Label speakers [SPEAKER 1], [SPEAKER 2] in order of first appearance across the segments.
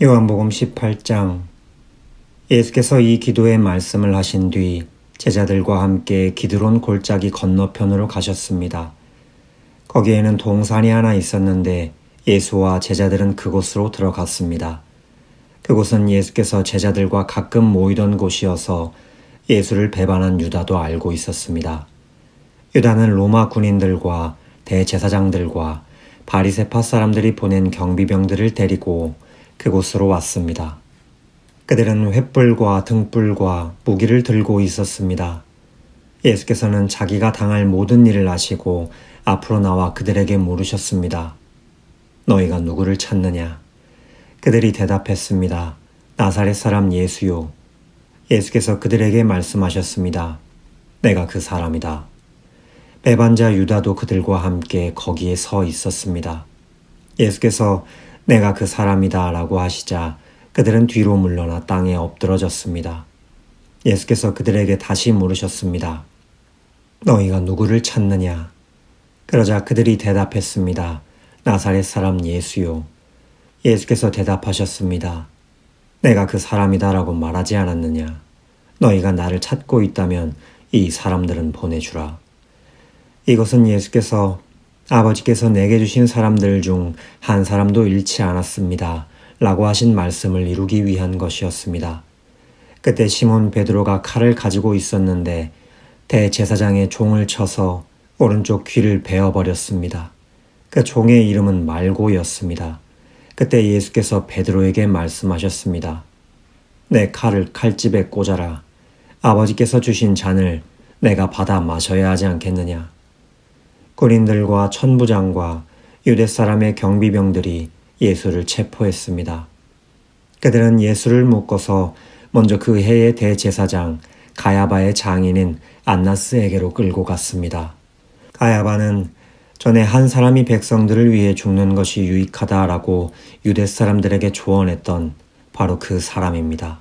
[SPEAKER 1] 요한복음 18장 예수께서 이 기도의 말씀을 하신 뒤 제자들과 함께 기드론 골짜기 건너편으로 가셨습니다. 거기에는 동산이 하나 있었는데 예수와 제자들은 그곳으로 들어갔습니다. 그곳은 예수께서 제자들과 가끔 모이던 곳이어서 예수를 배반한 유다도 알고 있었습니다. 유다는 로마 군인들과 대제사장들과 바리세파 사람들이 보낸 경비병들을 데리고 그곳으로 왔습니다. 그들은 횃불과 등불과 무기를 들고 있었습니다. 예수께서는 자기가 당할 모든 일을 아시고 앞으로 나와 그들에게 물으셨습니다. 너희가 누구를 찾느냐? 그들이 대답했습니다. 나사렛 사람 예수요. 예수께서 그들에게 말씀하셨습니다. 내가 그 사람이다. 배반자 유다도 그들과 함께 거기에 서 있었습니다. 예수께서 내가 그 사람이다 라고 하시자 그들은 뒤로 물러나 땅에 엎드러졌습니다. 예수께서 그들에게 다시 물으셨습니다. 너희가 누구를 찾느냐? 그러자 그들이 대답했습니다. 나사렛 사람 예수요. 예수께서 대답하셨습니다. 내가 그 사람이다 라고 말하지 않았느냐? 너희가 나를 찾고 있다면 이 사람들은 보내주라. 이것은 예수께서 아버지께서 내게 주신 사람들 중 한 사람도 잃지 않았습니다. 라고 하신 말씀을 이루기 위한 것이었습니다. 그때 시몬 베드로가 칼을 가지고 있었는데 대제사장의 종을 쳐서 오른쪽 귀를 베어버렸습니다. 그 종의 이름은 말고였습니다. 그때 예수께서 베드로에게 말씀하셨습니다. 내 칼을 칼집에 꽂아라. 아버지께서 주신 잔을 내가 받아 마셔야 하지 않겠느냐. 군인들과 천부장과 유대 사람의 경비병들이 예수를 체포했습니다. 그들은 예수를 묶어서 먼저 그 해의 대제사장 가야바의 장인인 안나스에게로 끌고 갔습니다. 가야바는 전에 한 사람이 백성들을 위해 죽는 것이 유익하다라고 유대 사람들에게 조언했던 바로 그 사람입니다.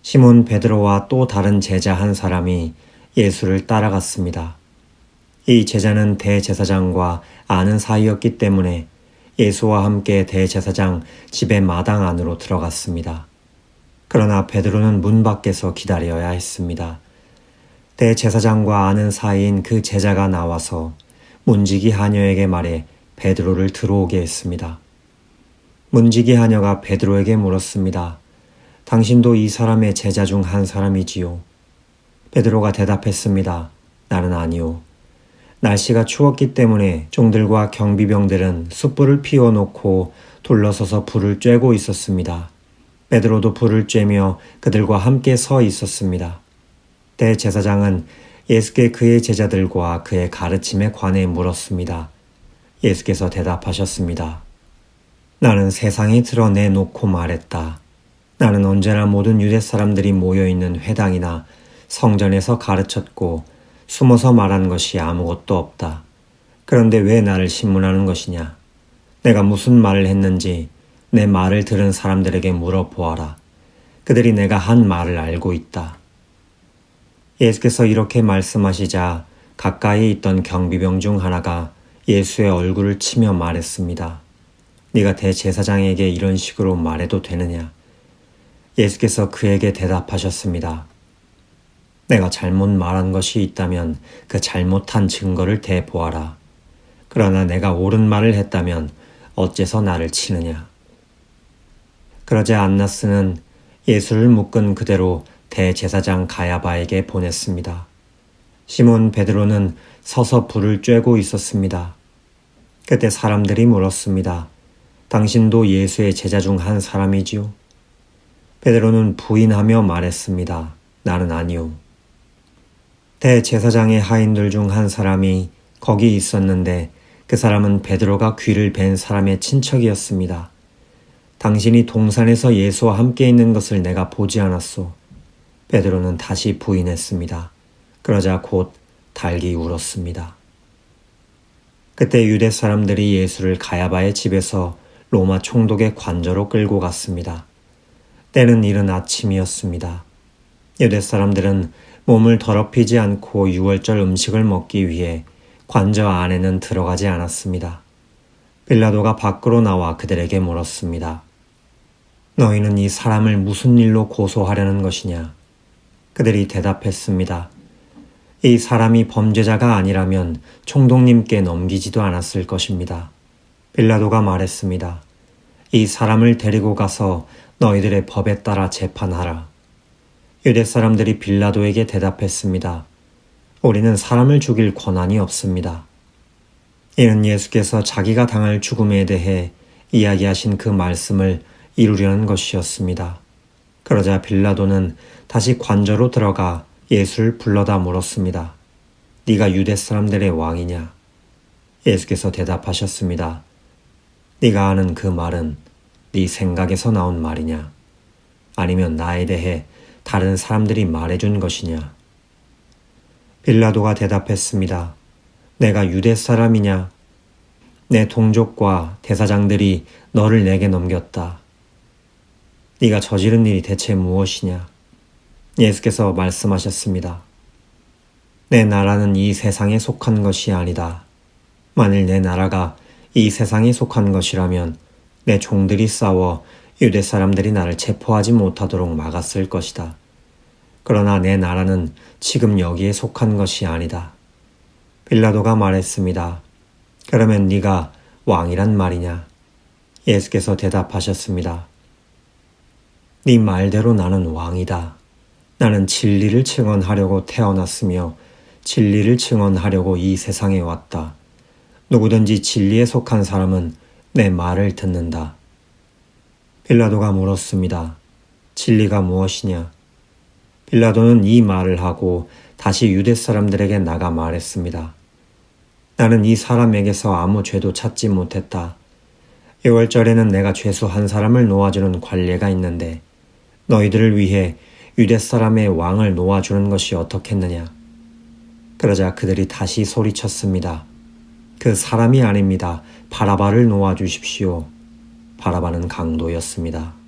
[SPEAKER 1] 시몬 베드로와 또 다른 제자 한 사람이 예수를 따라갔습니다. 이 제자는 대제사장과 아는 사이였기 때문에 예수와 함께 대제사장 집의 마당 안으로 들어갔습니다. 그러나 베드로는 문 밖에서 기다려야 했습니다. 대제사장과 아는 사이인 그 제자가 나와서 문지기 하녀에게 말해 베드로를 들어오게 했습니다. 문지기 하녀가 베드로에게 물었습니다. 당신도 이 사람의 제자 중 한 사람이지요. 베드로가 대답했습니다. 나는 아니요. 날씨가 추웠기 때문에 종들과 경비병들은 숯불을 피워놓고 둘러서서 불을 쬐고 있었습니다. 베드로도 불을 쬐며 그들과 함께 서 있었습니다. 대제사장은 예수께 그의 제자들과 그의 가르침에 관해 물었습니다. 예수께서 대답하셨습니다. 나는 세상에 드러내놓고 말했다. 나는 언제나 모든 유대 사람들이 모여있는 회당이나 성전에서 가르쳤고 숨어서 말한 것이 아무것도 없다. 그런데 왜 나를 신문하는 것이냐? 내가 무슨 말을 했는지 내 말을 들은 사람들에게 물어보아라. 그들이 내가 한 말을 알고 있다. 예수께서 이렇게 말씀하시자 가까이 있던 경비병 중 하나가 예수의 얼굴을 치며 말했습니다. 네가 대제사장에게 이런 식으로 말해도 되느냐? 예수께서 그에게 대답하셨습니다. 내가 잘못 말한 것이 있다면 그 잘못한 증거를 대보아라. 그러나 내가 옳은 말을 했다면 어째서 나를 치느냐. 그러자 안나스는 예수를 묶은 그대로 대제사장 가야바에게 보냈습니다. 시몬 베드로는 서서 불을 쬐고 있었습니다. 그때 사람들이 물었습니다. 당신도 예수의 제자 중 한 사람이지요? 베드로는 부인하며 말했습니다. 나는 아니요. 대제사장의 하인들 중 한 사람이 거기 있었는데 그 사람은 베드로가 귀를 벤 사람의 친척이었습니다. 당신이 동산에서 예수와 함께 있는 것을 내가 보지 않았소. 베드로는 다시 부인했습니다. 그러자 곧 달기 울었습니다. 그때 유대 사람들이 예수를 가야바의 집에서 로마 총독의 관저로 끌고 갔습니다. 때는 이른 아침이었습니다. 유대 사람들은 몸을 더럽히지 않고 유월절 음식을 먹기 위해 관저 안에는 들어가지 않았습니다. 빌라도가 밖으로 나와 그들에게 물었습니다. 너희는 이 사람을 무슨 일로 고소하려는 것이냐? 그들이 대답했습니다. 이 사람이 범죄자가 아니라면 총독님께 넘기지도 않았을 것입니다. 빌라도가 말했습니다. 이 사람을 데리고 가서 너희들의 법에 따라 재판하라. 유대 사람들이 빌라도에게 대답했습니다. 우리는 사람을 죽일 권한이 없습니다. 이는 예수께서 자기가 당할 죽음에 대해 이야기하신 그 말씀을 이루려는 것이었습니다. 그러자 빌라도는 다시 관저로 들어가 예수를 불러다 물었습니다. 네가 유대 사람들의 왕이냐? 예수께서 대답하셨습니다. 네가 아는 그 말은 네 생각에서 나온 말이냐? 아니면 나에 대해 다른 사람들이 말해준 것이냐? 빌라도가 대답했습니다. 내가 유대 사람이냐? 내 동족과 대사장들이 너를 내게 넘겼다. 네가 저지른 일이 대체 무엇이냐? 예수께서 말씀하셨습니다. 내 나라는 이 세상에 속한 것이 아니다. 만일 내 나라가 이 세상에 속한 것이라면 내 종들이 싸워 유대 사람들이 나를 체포하지 못하도록 막았을 것이다. 그러나 내 나라는 지금 여기에 속한 것이 아니다. 빌라도가 말했습니다. 그러면 네가 왕이란 말이냐? 예수께서 대답하셨습니다. 네 말대로 나는 왕이다. 나는 진리를 증언하려고 태어났으며 진리를 증언하려고 이 세상에 왔다. 누구든지 진리에 속한 사람은 내 말을 듣는다. 빌라도가 물었습니다. 진리가 무엇이냐? 빌라도는 이 말을 하고 다시 유대 사람들에게 나가 말했습니다. 나는 이 사람에게서 아무 죄도 찾지 못했다. 6월절에는 내가 죄수 한 사람을 놓아주는 관례가 있는데 너희들을 위해 유대 사람의 왕을 놓아주는 것이 어떻겠느냐. 그러자 그들이 다시 소리쳤습니다. 그 사람이 아닙니다. 바라바를 놓아주십시오. 바라바는 강도였습니다.